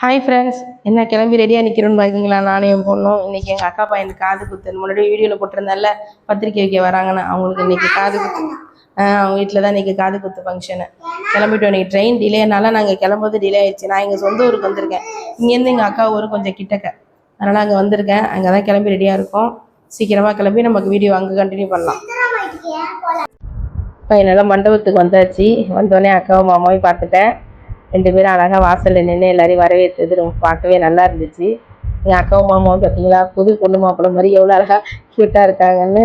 Hi friends என்ன கிளம்பி ரெடியாக நிற்கிறோன்னு பார்க்குங்களா நானும் என் பொண்ணும் இன்றைக்கி எங்கள் அக்கா பையனுக்கு காது குத்து முன்னாடி வீடியோவில் போட்டிருந்தேன்ல பத்திரிக்கை வைக்க வராங்கன்னு. அவங்களுக்கு இன்றைக்கி காது குத்து அவங்க வீட்டில் தான் இன்றைக்கி காது குத்து ஃபங்க்ஷனு கிளம்பிட்டோம் இன்றைக்கி ட்ரெயின் டிலேனால நாங்கள் கிளம்புறது டிலே ஆயிடுச்சு. நான் எங்கள் சொந்த ஊருக்கு வந்திருக்கேன். இங்கேருந்து எங்கள் அக்கா ஊர் கொஞ்சம் கிட்டக்க. அதனால் அங்கே வந்திருக்கேன். அங்கே தான் கிளம்பி ரெடியாக இருக்கும். சீக்கிரமாக கிளம்பி நமக்கு வீடியோ அங்கே கண்டினியூ பண்ணலாம். பையனெல்லாம் மண்டபத்துக்கு வந்தாச்சு. வந்தோடனே அக்காவும் மாமாவையும் பார்த்துட்டேன். ரெண்டு பேரும் அழகாக வாசலில் நின்று எல்லாரையும் வரவேற்றது ரொம்ப பார்க்கவே நல்லா இருந்துச்சு. எங்கள் அக்காவும் மாமாவும் பார்த்தீங்களா புது பொண்ணு மாப்பிள்ளை மாதிரி எவ்வளோ அழகாக க்யூட்டாக இருக்காங்கன்னு.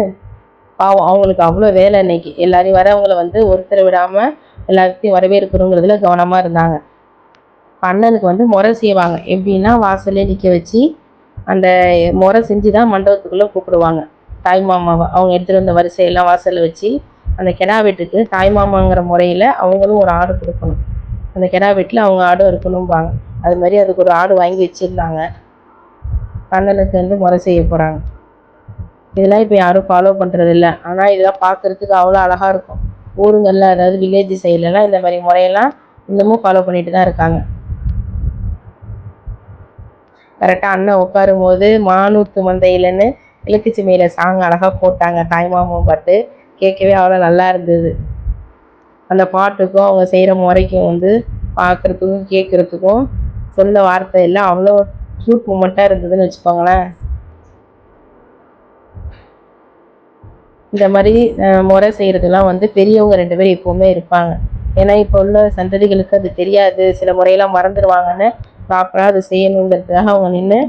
பாவம் அவங்களுக்கு அவ்வளோ வேலை இன்னைக்கு. எல்லாரையும் வரவங்களை வந்து ஒருத்தரை விடாமல் எல்லாத்தையும் வரவேற்கணுங்கிறதுல கவனமாக இருந்தாங்க. அண்ணனுக்கு வந்து முறை செய்வாங்க. எப்படின்னா வாசலே நிற்க வச்சு அந்த முறை செஞ்சு தான் மண்டபத்துக்குள்ளே கூப்பிடுவாங்க. தாய் மாமாவை அவங்க எடுத்துகிட்டு வந்த வரிசையெல்லாம் வாசலில் வச்சு அந்த கிடா வீட்டுக்கு தாய் மாமாங்கிற முறையில் அவங்களும் ஒரு ஆடு கொடுக்கணும். அந்த கிடா வெட்டில் அவங்க ஆடும் இருக்கணும்பாங்க அது மாதிரி அதுக்கு ஒரு ஆடு வாங்கி வச்சுருந்தாங்க. அண்ணனுக்கு வந்து முறை செய்ய போகிறாங்க இதெல்லாம் இப்போ யாரும் ஃபாலோ பண்ணுறது இல்லை ஆனால் இதெல்லாம் பார்க்குறதுக்கு அவ்வளோ அழகாக இருக்கும். ஊருங்களில் அதாவது வில்லேஜ் சைட்லலாம் இந்த மாதிரி முறையெல்லாம் இன்னமும் ஃபாலோ பண்ணிட்டு தான் இருக்காங்க. கரெக்டாக அண்ணன் உட்காரும் போது மானூத்து மந்தையிலன்னு இலக்குச்சி மேலே சாங் அழகாக போட்டாங்க. தாய்மாமன் பாட்டு. கேட்கவே அவ்வளோ நல்லா இருந்தது. அந்த பாட்டுக்கும் அவங்க செய்கிற முறைக்கும் வந்து பார்க்குறதுக்கும் கேட்குறதுக்கும் சொல்ல வார்த்தை எல்லாம் அவ்வளோ க்யூட் மூமெண்ட்டாக இருந்ததுன்னு வச்சுக்கோங்களேன். இந்த மாதிரி முறை செய்கிறதுலாம் வந்து பெரியவங்க ரெண்டு பேரும் எப்போவுமே இருப்பாங்க. ஏன்னா இப்போ உள்ள சந்ததிகளுக்கு அது தெரியாது. சில முறையெல்லாம் மறந்துடுவாங்கன்னு ப்ராப்பராக அது செய்யணுங்கிறதுக்காக அவங்க நின்று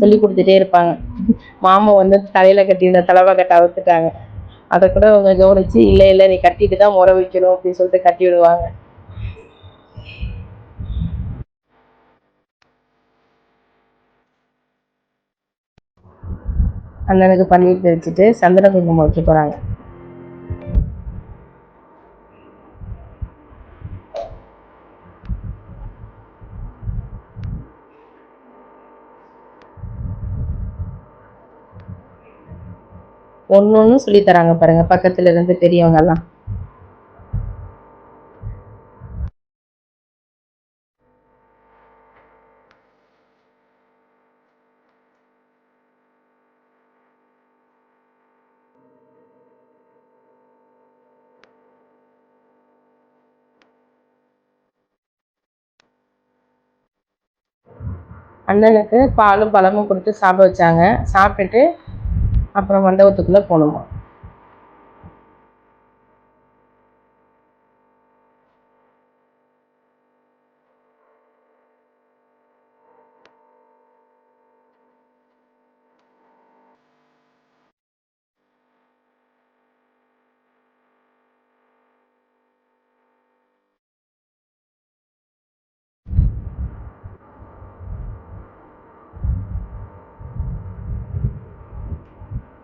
சொல்லி கொடுத்துட்டே இருப்பாங்க. மாமா வந்து தலையில் கட்டியிருந்த தலைவா கட்ட அவுத்துட்டாங்க. அதை கூட அவங்க கவனிச்சு இல்லை இல்லை நீ கட்டிட்டு தான் முறை வைக்கணும் அப்படின்னு சொல்லிட்டு கட்டி விடுவாங்க. அண்ணனுக்கு பன்னீர் வச்சுட்டு சந்தன குங்குமம் வைக்க போகிறாங்க ஒன்று ஒன்று சொல்லி தராங்க பாருங்க பக்கத்துல இருந்து பெரியவங்க எல்லாம் அண்ணனுக்கு பாலும் பழமும் கொடுத்து சாப்பிட வச்சாங்க. சாப்பிட்டுட்டு அப்புறம் மண்டபத்துக்குள்ளே போகணுமா?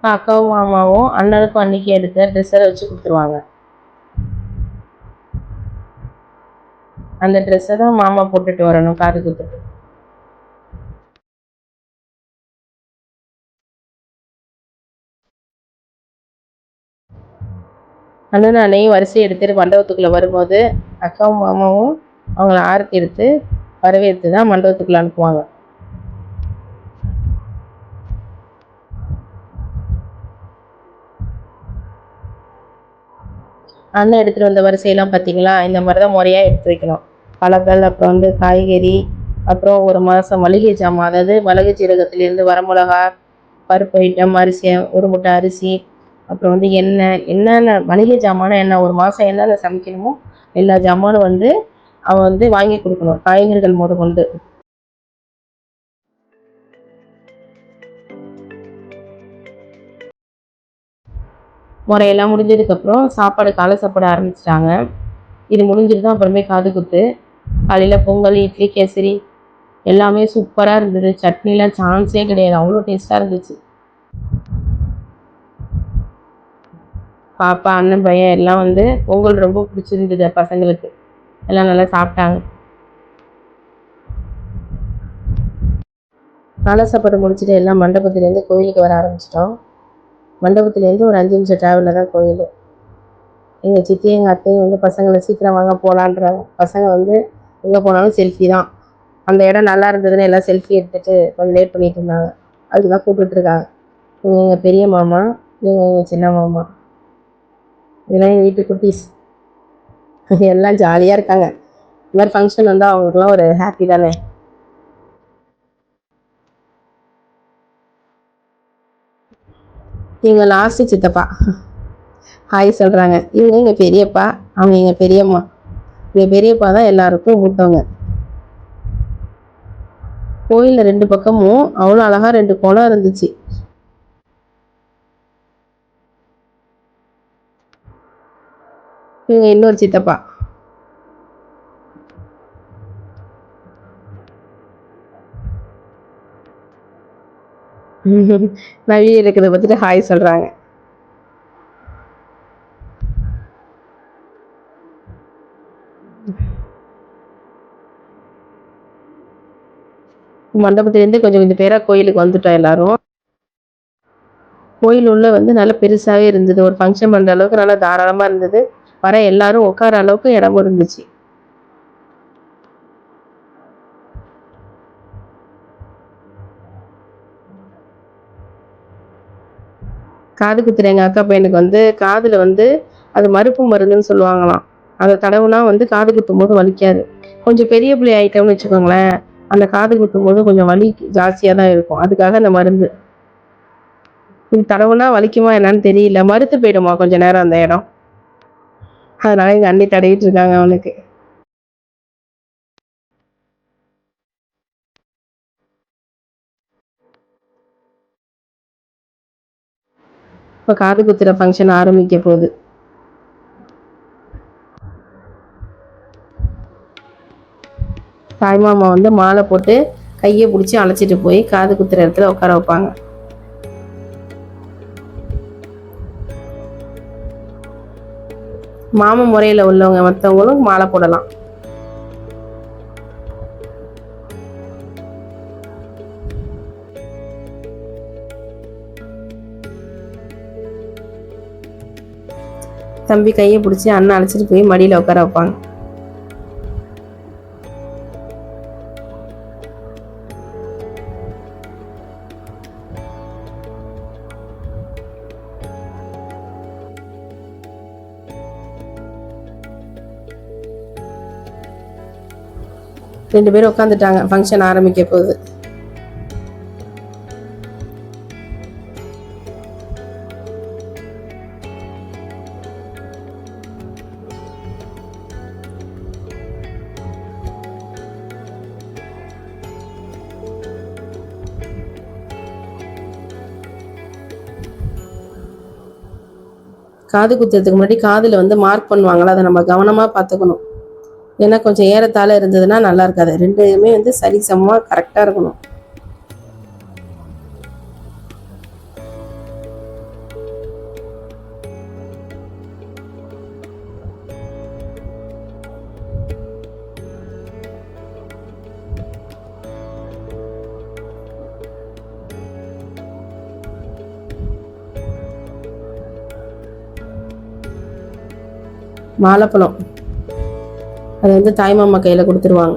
அக்காவும் மாமாவும் அண்ணனுக்கும் அன்னைக்கு எடுத்த ட்ரெஸ்ஸை வச்சு கொடுத்துருவாங்க. அந்த ட்ரெஸ்ஸை தான் மாமா போட்டுட்டு வரணும் காது குத்துட்டு. அண்ணன் அன்னையும் வரிசை எடுத்துட்டு மண்டபத்துக்குள்ளே வரும்போது அக்காவும் மாமாவும் அவங்கள ஆரத்தி எடுத்து வரவேற்று தான் மண்டபத்துக்குள்ளே அனுப்புவாங்க. அண்ணன் எடுத்துகிட்டு வந்த வரிசையெல்லாம் பார்த்தீங்களா? இந்த மாதிரி தான் முறையாக எடுத்து வைக்கணும் பழங்கள் அப்புறம் வந்து காய்கறி அப்புறம் ஒரு மாதம் மளிகை ஜாமான் அதாவது மிளகு சீரகத்துலேருந்து வரமிளகா பருப்பு ஐட்டம் அரிசி ஒரு முட்டை அரிசி அப்புறம் வந்து எண்ணெய் என்னென்ன மளிகை ஜாமான என்ன ஒரு மாதம் என்னென்ன சமைக்கணுமோ எல்லா ஜாமானும் வந்து அவன் வந்து வாங்கி கொடுக்கணும். காய்கறிகள் முத கொண்டு முறையெல்லாம் முடிஞ்சதுக்கப்புறம் சாப்பாடு காலை சாப்பாடு ஆரம்பிச்சிட்டாங்க. இது முடிஞ்சிட்டு தான் அப்புறமே காது குத்து. காலையில் பொங்கல் இட்லி கேசரி எல்லாமே சூப்பராக இருந்தது. சட்னிலாம் சான்ஸே கிடையாது. அவ்வளோ டேஸ்ட்டாக இருந்துச்சு. பாப்பா அண்ணன் பையன் எல்லாம் வந்து பொங்கல் ரொம்ப பிடிச்சிருந்தது பசங்களுக்கு. எல்லாம் நல்லா சாப்பிட்டாங்க. காலை சாப்பாடு முடிச்சுட்டு எல்லாம் மண்டபத்துலேருந்து கோயிலுக்கு வர ஆரம்பிச்சிட்டோம். மண்டபத்துலேருந்து ஒரு அஞ்சு நிமிஷம் ட்ராவலில் தான் கோயில். எங்கள் சித்தி எங்கள் அத்தையும் வந்து பசங்களை சீக்கிரம் வாங்க போகலான்றாங்க பசங்க வந்து எங்கே போனாலும் செல்ஃபி தான். அந்த இடம் நல்லா இருந்ததுன்னு எல்லாம் செல்ஃபி எடுத்துகிட்டு கொஞ்சம் லேட் பண்ணிட்டு இருந்தாங்க. அதுக்கு தான் கூப்பிட்டுருக்காங்க நீங்கள் எங்கள் பெரிய மாமா நீங்கள் எங்கள் சின்ன மாமா. இதெல்லாம் எங்கள் வீட்டு குட்டீஸ். எல்லாம் ஜாலியாக இருக்காங்க. இந்த மாதிரி ஃபங்க்ஷன் வந்தால் அவங்களுக்குலாம் ஒரு ஹாப்பி தானே. இவங்க லாஸ்ட்டு சித்தப்பா. ஹாய் சொல்கிறாங்க இவங்க எங்கள் பெரியப்பா? அவங்க எங்கள் பெரியம்மா. எங்கள் பெரியப்பா தான் எல்லாருக்கும் மூத்தவங்க. கோயிலில் ரெண்டு பக்கமும் அவ்வளோ அழகாக ரெண்டு குளம் இருந்துச்சு. இவங்க இன்னொரு சித்தப்பா. நான் இருக்கிறத பார்த்துட்டு ஹாய் சொல்கிறாங்க மண்டபத்துலேருந்து கொஞ்சம் கொஞ்சம் பேராக கோயிலுக்கு வந்துட்டோம் எல்லாரும். கோயில் உள்ள வந்து நல்லா பெருசாகவே இருந்தது. ஒரு ஃபங்க்ஷன் பண்ணுற அளவுக்கு நல்லா தாராளமாக இருந்தது. வர எல்லாரும் உட்கார அளவுக்கு இடமும் இருந்துச்சு. காது குத்துற எங்கள் அக்கா பையனுக்கு வந்து காதில் வந்து அது மறுப்பு மருந்துன்னு சொல்லுவாங்களாம். அதை தடவுனா வந்து காது குத்தும் போது வலிக்காது. கொஞ்சம் பெரிய பிள்ளை ஐட்டம்னு வச்சுக்கோங்களேன் அந்த காது குத்தும் போது கொஞ்சம் வலி ஜாஸ்தியாக தான் இருக்கும். அதுக்காக அந்த மருந்து. இது தடவுனா வலிக்குமா என்னன்னு தெரியல. மறுத்து போயிடுமா கொஞ்சம் நேரம் அந்த இடம். அதனால எங்கள் அண்ணி தடவிட்டு இருக்காங்க அவனுக்கு. இப்போ காது குத்துற ஃபங்க்ஷன் ஆரம்பிக்க போகுது. தாய்மாமா வந்து மாலை போட்டு கையை பிடிச்சி அழைச்சிட்டு போய் காது குத்துற இடத்துல உட்கார வைப்பாங்க. மாம முறையில் உள்ளவங்க மற்றவங்களும் மாலை போடலாம். தம்பி கையை பிடிச்சி அண்ணன் அழைச்சிட்டு போய் மடியில் உட்கார வைப்பாங்க. ரெண்டு பேரும் உட்காந்துட்டாங்க ஃபங்க்ஷன் ஆரம்பிக்க போகுது. காது குத்துறதுக்கு முன்னாடி காதில் வந்து மார்க் பண்ணுவாங்களா? அதை நம்ம கவனமாக பார்த்துக்கணும். ஏன்னா கொஞ்சம் ஏறத்தாழ இருந்ததுன்னா நல்லா இருக்காது. ரெண்டுமே வந்து சரிசமமாக கரெக்டாக இருக்கணும். வாழைப்பழம். அது வந்து தாய்மாமா கையில் கொடுத்துருவாங்க.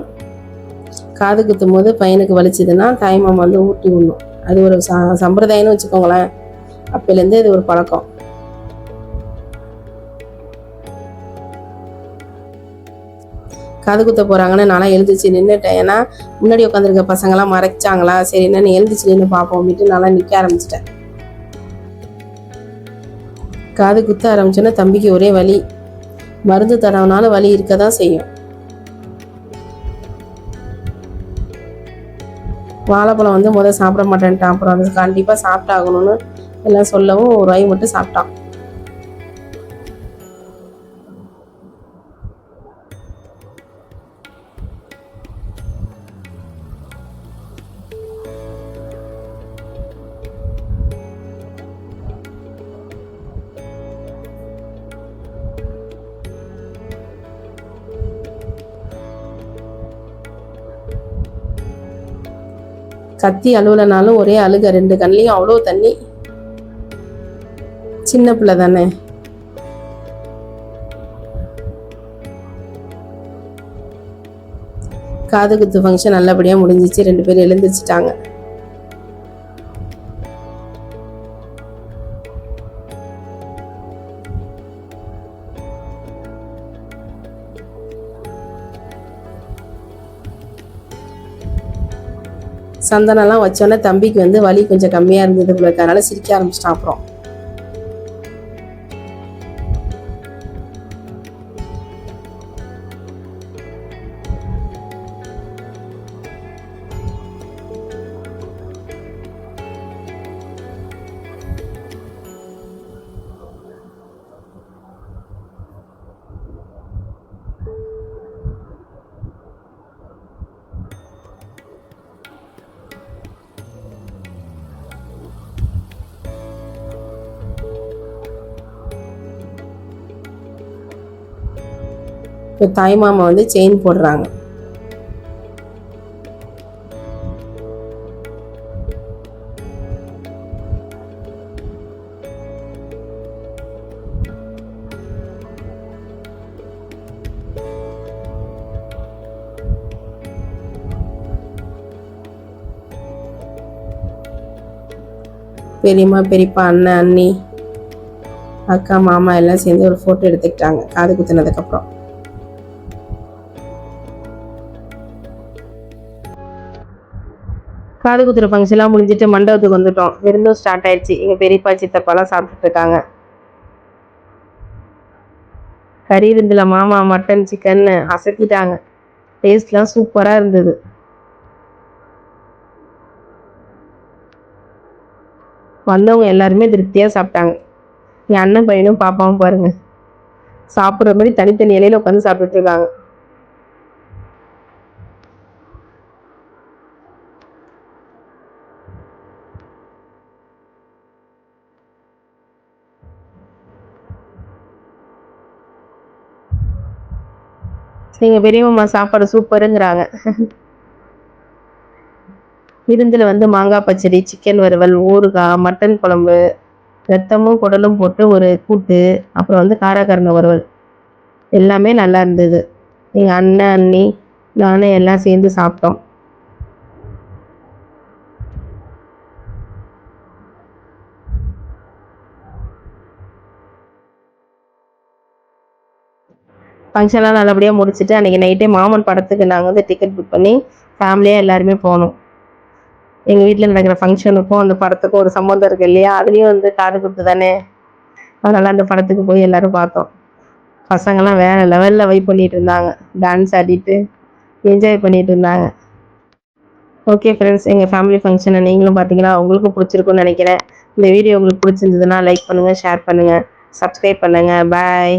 காது குத்தும் போது பையனுக்கு வலிச்சதுன்னா தாய்மாமா வந்து ஊட்டி விடணும். அது ஒரு ச சம்பிரதாயம்னு வச்சுக்கோங்களேன். அப்போலேருந்தே இது ஒரு பழக்கம். காது குத்த போகிறாங்கன்னு நான்லாம் எழுந்திரிச்சு நின்றுட்டேன் ஏன்னா முன்னாடி உட்காந்துருக்க பசங்களாம் மறைச்சாங்களா? சரி என்ன எழுந்திரிச்சு நின்று பார்ப்போம் அப்படின்ட்டு நல்லா நிற்க ஆரம்பிச்சிட்டேன். காது குத்த ஆரம்பிச்சோன்னா தம்பிக்கு ஒரே வழி மருந்து தடவினால வலி இருக்க தான் செய்யும். வாழைப்பழம் வந்து முதல் சாப்பிட மாட்டேன்ட்டான். அப்புறம் அது கண்டிப்பாக சாப்பிட்டாகணும்னு எல்லாம் சொல்லவும் ஒரு வாய் மட்டும் சாப்பிட்டான். கத்தி அழுவலனாலும் ஒரே அழுக ரெண்டு கண்ணிலையும் அவ்வளோ தண்ணி. சின்ன பிள்ளை தானே. காது குத்து ஃபங்க்ஷன் நல்லபடியாக முடிஞ்சிச்சு. ரெண்டு பேரும் எழுந்திரிச்சிட்டாங்க. சந்தனம்லாம் வச்சோன்னே தம்பிக்கு வந்து வலி கொஞ்சம் கம்மியாக இருந்தது அதனால் சிரிக்க ஆரம்பிச்சிட்டான் அப்புறம். இப்போ தாய் மாமா வந்து செயின் போடுறாங்க. பெரியம்மா பெரியப்பா அண்ணன் அண்ணி அக்கா மாமா எல்லாம் சேர்ந்து ஒரு ஃபோட்டோ எடுத்துக்கிட்டாங்க காது குத்துனதுக்கப்புறம். காது குத்துற ஃபங்க்ஷன்லாம் முடிஞ்சிட்டு மண்டபத்துக்கு வந்துட்டோம். விருந்தும் ஸ்டார்ட் ஆயிடுச்சு. எங்கள் பெரியப்பா சித்தப்பாலாம் சாப்பிட்டுட்டு இருக்காங்க கறி விருந்தில் மாமா மட்டன் சிக்கன் அசத்திட்டாங்க. டேஸ்ட்லாம் சூப்பராக இருந்தது. வந்தவங்க எல்லாருமே திருப்தியாக சாப்பிட்டாங்க. என் அண்ணன் பையனும் பாப்பாவும் பாருங்கள் சாப்பிட்ற மாதிரி தனித்தனி இலையில உட்காந்து சாப்பிட்டுட்டு இருக்காங்க நீங்க பெரியம்மா சாப்பாடு சூப்பருங்கிறாங்க. விருந்தில் வந்து மாங்காய் பச்சடி சிக்கன் வறுவல் ஊறுகாய் மட்டன் குழம்பு ரத்தமும் குடலும் போட்டு ஒரு கூட்டு அப்புறம் வந்து காராக்கரண வறுவல். எல்லாமே நல்லா இருந்தது. எங்கள் அண்ணன் அண்ணி நானும் எல்லாம் சேர்ந்து சாப்பிட்டோம். ஃபங்க்ஷன்லாம் நல்லபடியாக முடிச்சுட்டு அன்றைக்கி நைட்டே மாமன் படத்துக்கு நாங்கள் வந்து டிக்கெட் புக் பண்ணி ஃபேமிலியாக எல்லாருமே போனோம். எங்கள் வீட்டில் நடக்கிற ஃபங்க்ஷனுக்கும் அந்த படத்துக்கும் ஒரு சம்மந்தம் இருக்குது இல்லையா? அதுலேயும் வந்து காது கொடுத்து தானே? அதனால் அந்த படத்துக்கு போய் எல்லோரும் பார்த்தோம். பசங்கள்லாம் வேறு லெவலில் வைப் பண்ணிகிட்டு இருந்தாங்க. டான்ஸ் ஆடிட்டு என்ஜாய் பண்ணிகிட்டு இருந்தாங்க. ஓகே ஃப்ரெண்ட்ஸ் எங்கள் ஃபேமிலி ஃபங்க்ஷனை நீங்களும் பார்த்தீங்களா உங்களுக்கும் பிடிச்சிருக்குன்னு நினைக்கிறேன். இந்த வீடியோ உங்களுக்கு பிடிச்சிருந்ததுன்னா லைக் பண்ணுங்கள் ஷேர் பண்ணுங்கள் சப்ஸ்கிரைப் பண்ணுங்கள் பாய்